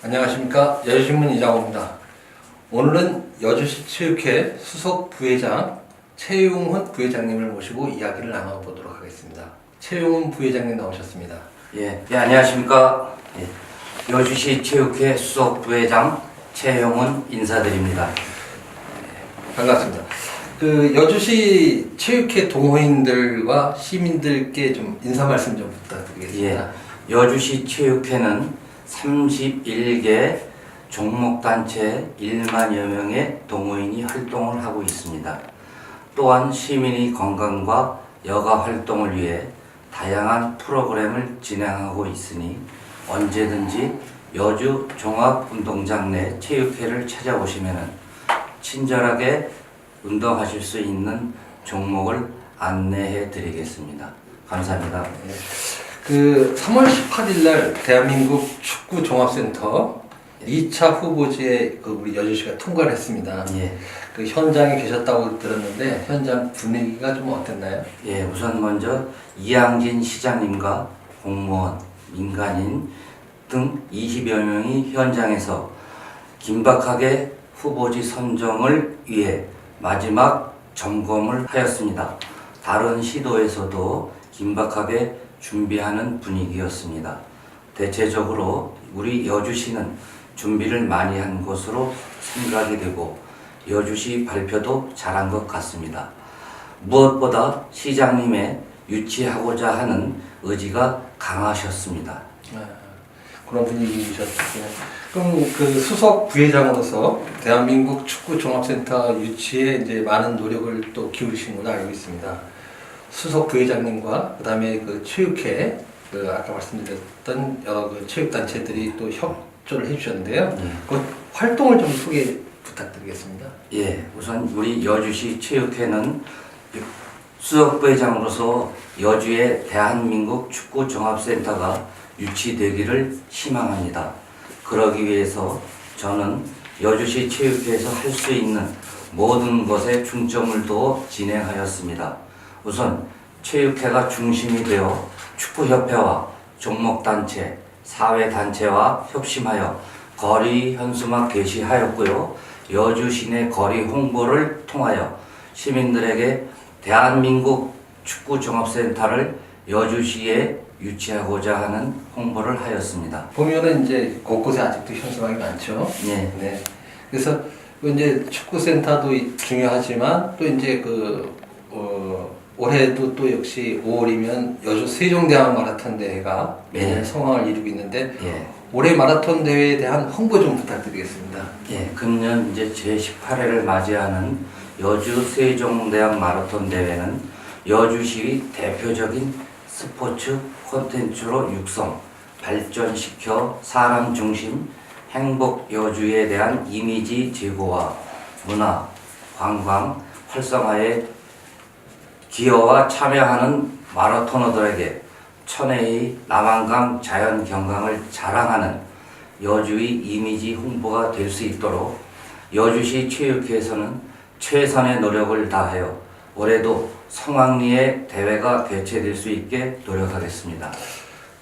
안녕하십니까 여주신문 이장호입니다. 오늘은 여주시 체육회 수석 부회장 최용훈 부회장님을 모시고 이야기를 나눠보도록 하겠습니다. 최용훈 부회장님 나오셨습니다. 예, 예 안녕하십니까. 예, 여주시 체육회 수석 부회장 최영훈 인사드립니다. 반갑습니다. 그 여주시 체육회 동호인들과 시민들께 좀 인사 말씀 좀 부탁드리겠습니다. 예, 여주시 체육회는 31개 종목단체 1만여 명의 동호인이 활동을 하고 있습니다. 또한 시민의 건강과 여가 활동을 위해 다양한 프로그램을 진행하고 있으니 언제든지 여주 종합운동장 내 체육회를 찾아오시면 친절하게 운동하실 수 있는 종목을 안내해 드리겠습니다. 감사합니다. 그 3월 18일 날 대한민국 축구 종합센터 2차 후보지에 그 우리 여주시가 통과를 했습니다. 예. 그 현장에 계셨다고 들었는데 현장 분위기가 좀 어땠나요? 예, 우선 먼저 이양진 시장님과 공무원, 민간인 등 20여 명이 현장에서 긴박하게 후보지 선정을 위해 마지막 점검을 하였습니다. 다른 시도에서도 긴박하게 준비하는 분위기였습니다. 대체적으로 우리 여주시는 준비를 많이 한 것으로 생각이 되고 여주시 발표도 잘한 것 같습니다. 무엇보다 시장님의 유치하고자 하는 의지가 강하셨습니다. 아, 그런 분위기셨군요. 그럼 그 수석 부회장으로서 대한민국 축구 종합센터 유치에 이제 많은 노력을 또 기울이신 걸로 알고 있습니다. 수석 부회장님과 그다음에 그 체육회 그 아까 말씀드렸던 여러 그 체육 단체들이 또 협조를 해주셨는데요. 예. 그 활동을 좀 소개 부탁드리겠습니다. 예, 우선 우리 여주시 체육회는 수석 부회장으로서 여주의 대한민국 축구 종합센터가 유치되기를 희망합니다. 그러기 위해서 저는 여주시 체육회에서 할 수 있는 모든 것에 중점을 두어 진행하였습니다. 우선 체육회가 중심이 되어 축구협회와 종목단체, 사회단체와 협심하여 거리 현수막 게시하였고요. 여주 시내 거리 홍보를 통하여 시민들에게 대한민국 축구 종합센터를 여주시에 유치하고자 하는 홍보를 하였습니다. 보면은 이제 곳곳에 아직도 현수막이 많죠. 예. 네. 그래서 그 이제 축구 센터도 이- 중요하지만 또 이제 그 어, 올해도 또 역시 5월이면 여주 세종대왕 마라톤 대회가 매년 네. 성황을 이루고 있는데 예. 올해 마라톤 대회에 대한 홍보 좀 부탁드리겠습니다. 예, 금년 이제 제18회를 맞이하는 여주 세종대학 마라톤 대회는 여주시 대표적인 스포츠 콘텐츠로 육성, 발전시켜 사람 중심 행복 여주에 대한 이미지 제고와 문화, 관광, 활성화에 기여와 참여하는 마라토너들에게 천혜의 남한강 자연 경관을 자랑하는 여주의 이미지 홍보가 될 수 있도록 여주시 체육회에서는 최선의 노력을 다하여 올해도 성황리에 대회가 개최될 수 있게 노력하겠습니다.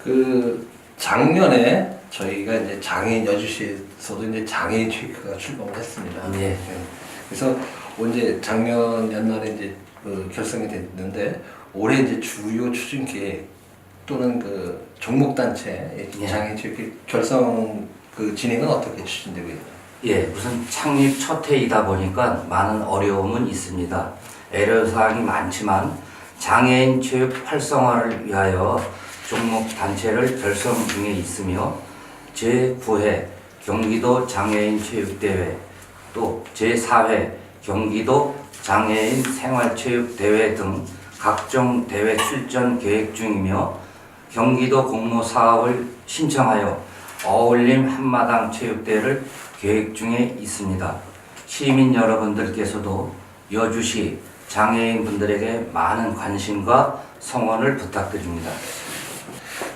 그 작년에 저희가 이제 장애인 여주시에서도 이제 장애인 체육회가 출범을 했습니다. 예. 네. 그래서 이제 작년 연말에 이제 그 결성이 됐는데 올해 이제 주요 추진 계획 또는 그 종목 단체 예. 장애인 체육회 결성 그 진행은 어떻게 추진되고 있나요? 예, 우선 창립 첫 해이다 보니까 많은 어려움은 있습니다. 애로사항이 많지만 장애인 체육 활성화를 위하여 종목 단체를 결성 중에 있으며 제9회 경기도 장애인 체육대회 또 제4회 경기도 장애인 생활체육대회 등 각종 대회 출전 계획 중이며 경기도 공모 사업을 신청하여 어울림 한마당 체육대회를 계획 중에 있습니다. 시민 여러분들께서도 여주시 장애인 분들에게 많은 관심과 성원을 부탁드립니다.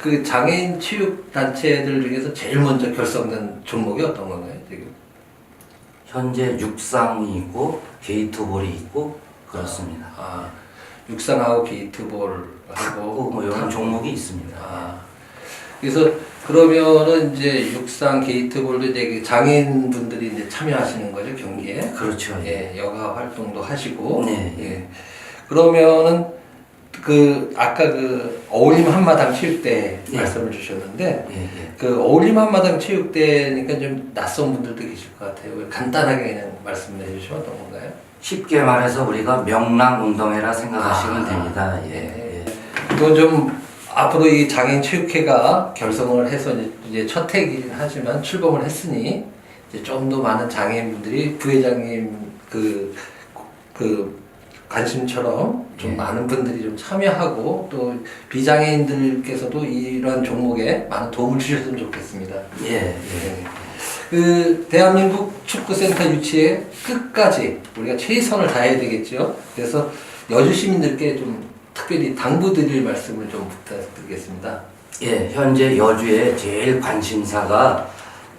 그 장애인 체육 단체들 중에서 제일 먼저 결성된 종목이 어떤 건가요? 지금? 현재 육상이 있고 게이트볼이 있고 그렇습니다. 아 육상하고 게이트볼 하고 탁구 뭐 이런 종목이 있습니다. 아, 그래서 그러면은 이제 육상 게이트볼도 이제 그 장애인분들이 이제 참여하시는 거죠 경기에. 그렇죠. 예, 여가 활동도 하시고. 네. 예. 그러면은 그 아까 그 어울림 한마당 체육대 예. 말씀을 주셨는데 예, 예. 그 어울림 한마당 체육대니까 좀 낯선 분들도 계실 것 같아요. 간단하게 그냥 말씀을 해주시면 어떤 건가요? 쉽게 말해서 우리가 명랑 운동회라 생각하시면 아, 됩니다. 예, 예. 예. 이건 좀 앞으로 이 장애인 체육회가 결성을 해서 이제- 첫 해이긴 하지만 출범을 했으니 이제 좀 더 많은 장애인분들이 부회장님 그, 그 관심처럼 좀 예. 많은 분들이 좀 참여하고 또 비장애인들께서도 이런 종목에 많은 도움을 주셨으면 좋겠습니다. 예, 예. 네. 그 대한민국 축구센터 유치에 끝까지 우리가 최선을 다해야 되겠죠. 그래서 여주 시민들께 좀 특별히 당부드릴 말씀을 좀 부탁드리겠습니다. 예, 현재 여주에 제일 관심사가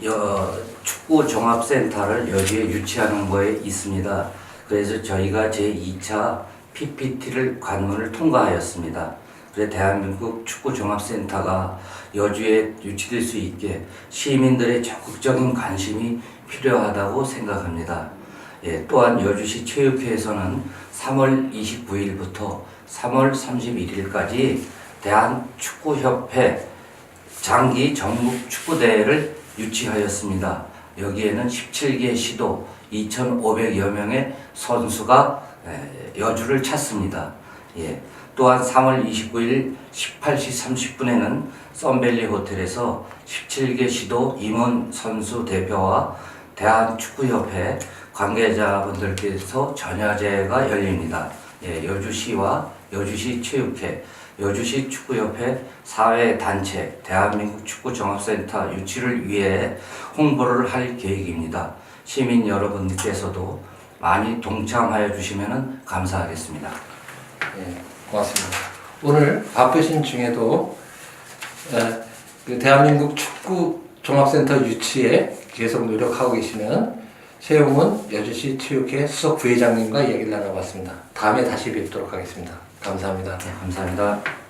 여, 축구 종합센터를 여주에 유치하는 거에 있습니다. 그래서 저희가 제2차 PPT를 관문을 통과하였습니다. 그래서 대한민국 축구 종합센터가 여주에 유치될 수 있게 시민들의 적극적인 관심이 필요하다고 생각합니다. 예, 또한 여주시 체육회에서는 3월 29일부터 3월 31일까지 대한축구협회 장기 전국 축구대회를 유치하였습니다. 여기에는 17개 시도 2,500여 명의 선수가 에, 여주를 찾습니다. 예. 또한 3월 29일 18시 30분에는 썬밸리 호텔에서 17개 시도 임원 선수 대표와 대한축구협회 관계자분들께서 전야제가 열립니다. 예, 여주시와 여주시 체육회, 여주시 축구협회 사회단체, 대한민국 축구종합센터 유치를 위해 홍보를 할 계획입니다. 시민 여러분께서도 많이 동참하여 주시면 감사하겠습니다. 예, 고맙습니다. 오늘 바쁘신 중에도 에, 그 대한민국 축구 종합센터 유치에 계속 노력하고 계시는 최용훈 여주시 체육회 수석 부회장님과 이야기를 나눠봤습니다. 다음에 다시 뵙도록 하겠습니다. 감사합니다. 네, 감사합니다.